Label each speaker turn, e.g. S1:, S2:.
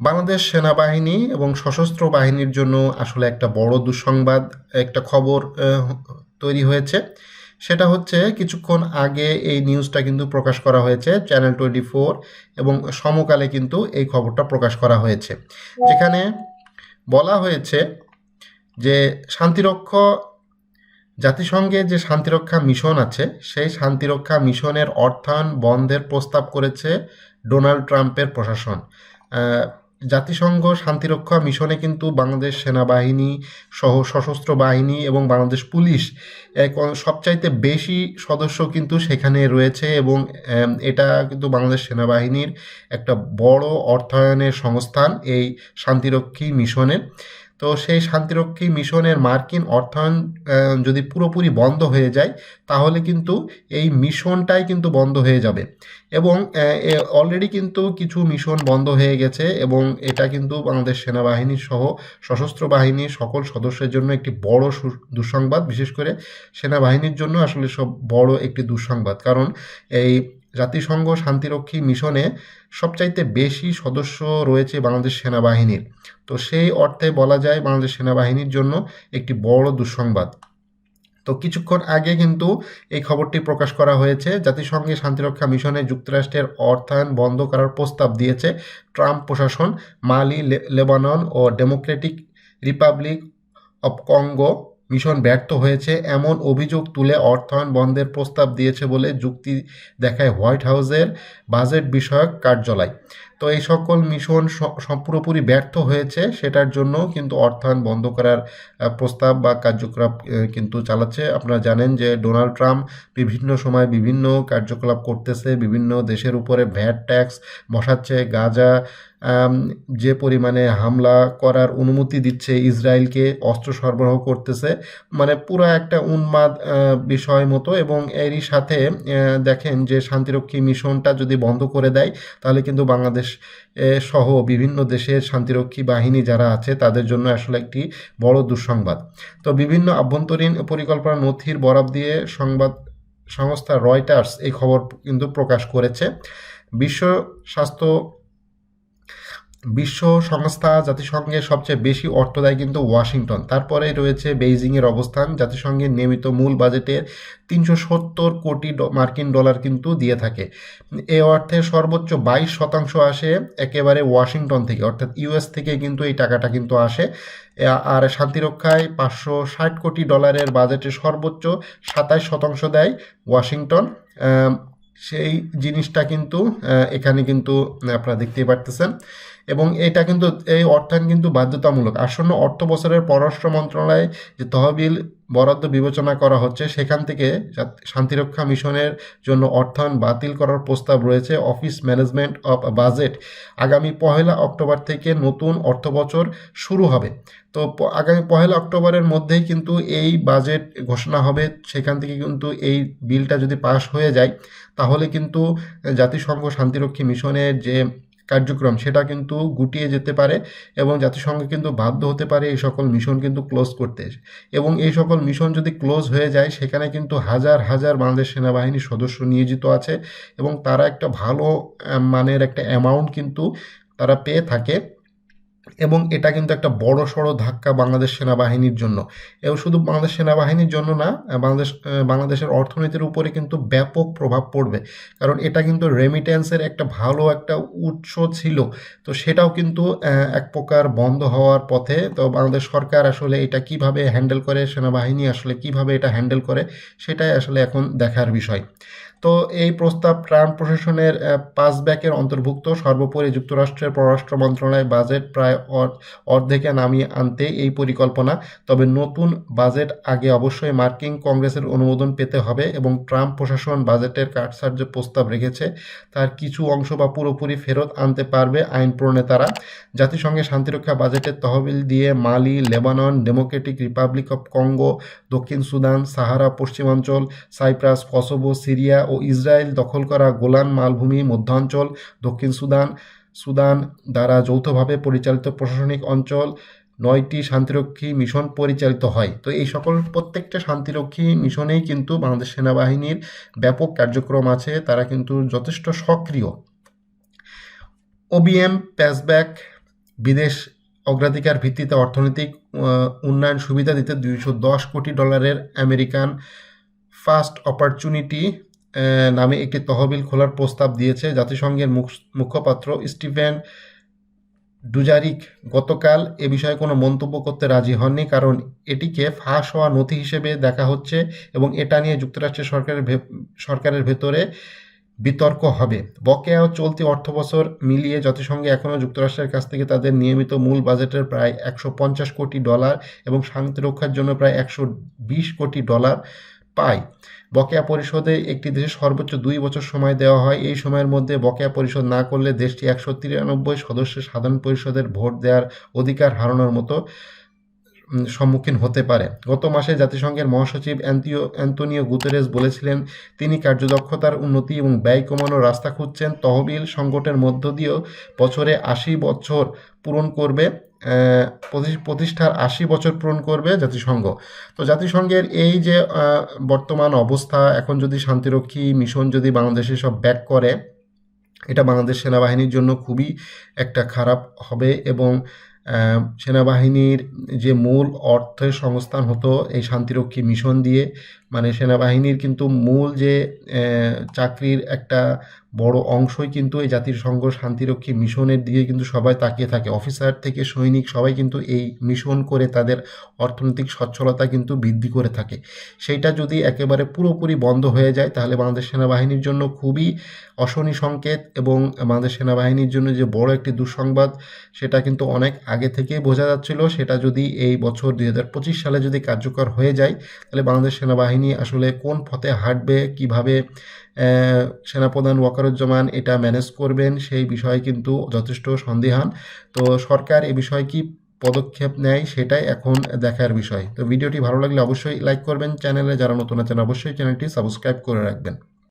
S1: বাংলাদেশ সেনাবাহিনী এবং সশস্ত্র বাহিনীর জন্য আসলে একটা বড় দুঃসংবাদ, একটা খবর তৈরি হয়েছে। সেটা হচ্ছে কিছুক্ষণ আগে এই নিউজটা কিন্তু প্রকাশ করা হয়েছে চ্যানেল টোয়েন্টি ফোর এবং সমকালে কিন্তু এই খবরটা প্রকাশ করা হয়েছে। যেখানে বলা হয়েছে যে শান্তিরক্ষা জাতিসংঘের যে শান্তিরক্ষা মিশন আছে, সেই শান্তিরক্ষা মিশনের অর্থায়ন বন্ধের প্রস্তাব করেছে ডোনাল্ড ট্রাম্পের প্রশাসন। জাতিসংঘ শান্তিরক্ষা মিশনে কিন্তু বাংলাদেশ সেনাবাহিনী সহ সশস্ত্র বাহিনী এবং বাংলাদেশ পুলিশ এক সবচাইতে বেশি সদস্য কিন্তু সেখানে রয়েছে এবং এটা কিন্তু বাংলাদেশ সেনাবাহিনীর একটা বড় অর্থায়নের সংস্থান এই শান্তিরক্ষী মিশনের তো সেই শান্তিরক্ষী মিশনের মার্কিন অর্থায়ন যদি পুরোপুরি বন্ধ হয়ে যায়, তাহলে কিন্তু এই মিশনটাই কিন্তু বন্ধ হয়ে যাবে। এবং অলরেডি কিন্তু কিছু মিশন বন্ধ হয়ে গেছে এবং এটা কিন্তু বাংলাদেশ সেনাবাহিনী সহ সশস্ত্র বাহিনীর সকল সদস্যের জন্য একটি বড় দুঃসংবাদ। বিশেষ করে সেনাবাহিনীর জন্য আসলে সব বড় একটি দুঃসংবাদ। কারণ এই জাতিসংঘ শান্তিরক্ষী মিশনে সবচাইতে বেশি সদস্য রয়েছে বাংলাদেশ সেনাবাহিনীর। তো সেই অর্থে বলা যায় বাংলাদেশ সেনাবাহিনীর জন্য একটি বড় দুঃসংবাদ। তো কিছুক্ষণ আগে কিন্তু এই খবরটি প্রকাশ করা হয়েছে, জাতিসংঘে শান্তিরক্ষা মিশনে যুক্তরাষ্ট্রের অর্থায়ন বন্ধ করার প্রস্তাব দিয়েছে ট্রাম্প প্রশাসন, Mali Lebanon O Democratic Republic of Congo. Mission ব্যর্থ হয়েছে। এমন অভিযোগ তুলে অর্থায়ন বন্ধের প্রস্তাব দিয়েছে বলে যুক্তি দেখায় হোয়াইট হাউসের বাজেট বিষয়ক কার্যালয়। তো এই সকল মিশন পুরোপুরি ব্যর্থ হয়েছে, সেটার জন্য কিন্তু অর্থায়ন বন্ধ করার প্রস্তাব বা কার্যকলাপ কিন্তু চালাচ্ছে। আপনারা জানেন যে ডোনাল্ড ট্রাম্প বিভিন্ন সময় বিভিন্ন কার্যকলাপ করতেছে, বিভিন্ন দেশের উপরে ভ্যাট ট্যাক্স বসাচ্ছে। গাজা যে পরিমাণে হামলা করার অনুমতি দিচ্ছে ইসরায়েলকে, অস্ত্র সরবরাহ করতেছে মানে পুরো একটা উন্মাদ বিষয় মতো। এবং এরই সাথে দেখেন যে শান্তিরক্ষী মিশনটা যদি বন্ধ করে দেয়, তাহলে কিন্তু বাংলাদেশ সহ বিভিন্ন দেশের শান্তিরক্ষী বাহিনী যারা আছে, তাদের জন্য আসলে একটি বড় দুঃসংবাদ। তো বিভিন্ন আভ্যন্তরীণ পরিকল্পনা নথির বরাব দিয়ে সংবাদ সংস্থা রয়টার্স এই খবর কিন্তু প্রকাশ করেছে। বিশ্ব স্বাস্থ্য বিশ্ব সংস্থা জাতিসংঘের সবচেয়ে বেশি অর্থ দেয় কিন্তু ওয়াশিংটন। তারপরে রয়েছে বেইজিংয়ের অবস্থান। জাতিসংঘের নিয়মিত মূল বাজেটের তিনশো সত্তর কোটি মার্কিন ডলার কিন্তু দিয়ে থাকে। এ অর্থে সর্বোচ্চ বাইশ শতাংশ আসে একেবারে ওয়াশিংটন থেকে। অর্থাৎ ইউএস থেকে কিন্তু এই টাকাটা কিন্তু আসে। আর শান্তিরক্ষায় পাঁচশো ষাট কোটি ডলারের বাজেটে সর্বোচ্চ সাতাশ শতাংশ দেয় ওয়াশিংটন। সেই জিনিসটা কিন্তু এখানে কিন্তু আপনারা দেখতেই পারতেছেন। এবং এটা কিন্তু, এই অর্থায়ন কিন্তু বাধ্যতামূলক। আসন্ন অর্থ বছরের পররাষ্ট্র মন্ত্রণালয়ে যে তহবিল বরাদ্দ বিবেচনা করা হচ্ছে, সেখান থেকে শান্তিরক্ষা মিশনের জন্য অর্থায়ন বাতিল করার প্রস্তাব রয়েছে অফিস ম্যানেজমেন্ট অফ বাজেট। আগামী পহেলা অক্টোবর থেকে নতুন অর্থ বছর শুরু হবে। তো আগামী পহেলা অক্টোবরের মধ্যেই কিন্তু এই বাজেট ঘোষণা হবে, সেখান থেকে কিন্তু এই বিলটা যদি পাশ হয়ে যায়, তাহলে কিন্তু জাতিসংঘ শান্তিরক্ষী মিশনের যে কার্যক্রম, সেটা কিন্তু গুটিয়ে যেতে পারে এবং জাতিসংঘ কিন্তু বাধ্য হতে পারে এই সকল মিশন কিন্তু ক্লোজ করতে। এবং এই সকল মিশন যদি ক্লোজ হয়ে যায়, সেখানে কিন্তু হাজার হাজার বাংলাদেশ সেনাবাহিনীর সদস্য নিয়োজিত আছে এবং তারা একটা ভালো মানের একটা অ্যামাউন্ট কিন্তু তারা পেয়ে থাকে। এবং এটা কিন্তু একটা বড় সড়ো ধাক্কা বাংলাদেশ সেনাবাহিনীর জন্য। এবং শুধু বাংলাদেশ সেনাবাহিনীর জন্য না বাংলাদেশ বাংলাদেশের অর্থনীতির উপরে কিন্তু ব্যাপক প্রভাব পড়বে। কারণ এটা কিন্তু রেমিটেন্সের একটা ভালো একটা উৎস ছিল। তো সেটাও কিন্তু এক প্রকার বন্ধ হওয়ার পথে তো বাংলাদেশ সরকার আসলে এটা কীভাবে হ্যান্ডেল করে, সেনাবাহিনী আসলে কীভাবে এটা হ্যান্ডেল করে, সেটাই আসলে এখন দেখার বিষয়। তো এই প্রস্তাব ট্রাম্প প্রশাসনের আহ, পাঁচ ব্যাকের অন্তর্ভুক্ত। সর্বোপরি যুক্তরাষ্ট্রের পররাষ্ট্র মন্ত্রণালয় বাজেট প্রায় অর- অর্ধেকে নামিয়ে আনতে এই পরিকল্পনা। তবে নতুন বাজেট আগে অবশ্যই মার্কিন কংগ্রেসের অনুমোদন পেতে হবে এবং ট্রাম্প প্রশাসন বাজেটের কাটছাড় যে প্রস্তাব রেখেছে। তার কিছু অংশ বা পুরোপুরি ফেরত আনতে পারবে আইন প্রণেতারা। জাতিসংঘের শান্তিরক্ষা বাজেটের তহবিল দিয়ে Mali Lebanon Democratic Republic of Congo দক্ষিণ সুদান সাহারা পশ্চিমাঞ্চল সাইপ্রাস কসোভো সিরিয়া ও ইসরায়েল দখল করা গোলান মালভূমি, মধ্যাঞ্চল, দক্ষিণ সুদান সুদান দ্বারা যৌথভাবে পরিচালিত প্রশাসনিক অঞ্চল, নয়টি শান্তিরক্ষী মিশন পরিচালিত হয়। তো এই সকল প্রত্যেকটা শান্তিরক্ষী মিশনেই কিন্তু বাংলাদেশ সেনাবাহিনীর ব্যাপক কার্যক্রম আছে, তারা কিন্তু যথেষ্ট সক্রিয়। ওবিএম প্যাসব্যাক বিদেশ অগ্রাধিকার ভিত্তিতে অর্থনৈতিক উন্নয়ন সুবিধা দিতে দুইশো দশ কোটি ডলারের আমেরিকান ফার্স্ট অপরচুনিটি নামে একটি তহবিল খোলার প্রস্তাব দিয়েছে। জাতিসংঘের মুখ- মুখপাত্র স্টিভেন ডুজারিক গতকাল এ বিষয়ে কোনো মন্তব্য করতে রাজি হননি কারণ এটিকে ফাঁস হওয়া নথি হিসেবে দেখা হচ্ছে এবং এটা নিয়ে যুক্তরাষ্ট্রের সরকারের সরকারের ভেতরে বিতর্ক হবে। বকেয়া চলতি অর্থবছর মিলিয়ে জাতিসংঘে এখনও যুক্তরাষ্ট্রের কাছ থেকে তাদের নিয়মিত মূল বাজেটের প্রায় একশো পঞ্চাশ কোটি ডলার এবং শান্তি রক্ষার জন্য প্রায় একশো বিশ কোটি ডলার পায়। বকেয়া পরিশোধে একটি দেশে সর্বোচ্চ দুই বছর সময় দেওয়া হয়। এই সময়ের মধ্যে বকেয়া পরিশোধ না করলে দেশটি একশো তিরানব্বই সদস্যের সাধারণ পরিষদের ভোট দেওয়ার অধিকার হারানোর মতো সম্মুখীন হতে পারে। গত মাসে জাতিসংঘের মহাসচিব অ্যান্তিও, অ্যান্টোনিও গুতেরেস বলেছিলেন, তিনি কার্যদক্ষতার উন্নতি এবং ব্যয় কমানোর রাস্তা খুঁজছেন। তহবিল সংকটের মধ্য দিয়েও বছরে আশি বছর পূরণ করবে। প্রতিষ্ঠার আশি বছর পূরণ করবে জাতিসংঘ। তো জাতিসংঘের এই যে বর্তমান অবস্থা, এখন যদি শান্তিরক্ষী মিশন যদি বাংলাদেশে সব ব্যাক করে, এটা বাংলাদেশ সেনাবাহিনীর জন্য খুবই একটা খারাপ হবে এবং সেনাবাহিনীর যে মূল অর্থের সংস্থান হতো এই শান্তিরক্ষী মিশন দিয়ে মানে সেনাবাহিনীর কিন্তু মূল যে চাকরির একটা বড় অংশই কিন্তু এই জাতিসংঘ শান্তিরক্ষী মিশনের দিকে কিন্তু সবাই তাকিয়ে থাকে। অফিসার থেকে সৈনিক সবাই কিন্তু এই মিশন করে তাদের অর্থনৈতিক সচ্ছলতা কিন্তু বৃদ্ধি করে থাকে। সেইটা যদি একেবারে পুরোপুরি বন্ধ হয়ে যায়, তাহলে বাংলাদেশ সেনাবাহিনীর জন্য খুবই অশনি সংকেত এবং বাংলাদেশ সেনাবাহিনীর জন্য যে বড় একটি দুঃসংবাদ, সেটা কিন্তু অনেক আগে থেকেই বোঝা যাচ্ছিল। সেটা যদি এই বছর দুই হাজার পঁচিশ সালে যদি কার্যকর হয়ে যায়, তাহলে বাংলাদেশ সেনাবাহিনী আসলে কোন পথে হাঁটবে, কীভাবে সেনাপ্রধান ওয়াকারুজ্জামান এটা ম্যানেজ করবেন, সেই বিষয়ে কিন্তু যথেষ্ট সন্দেহান। তো সরকার এ বিষয়ে কি পদক্ষেপ নেয় সেটাই এখন দেখার বিষয়। তো ভিডিওটি ভালো লাগলে অবশ্যই লাইক করবেন চ্যানেলে যারা নতুন আছেন অবশ্যই চ্যানেলটি সাবস্ক্রাইব করে রাখবেন।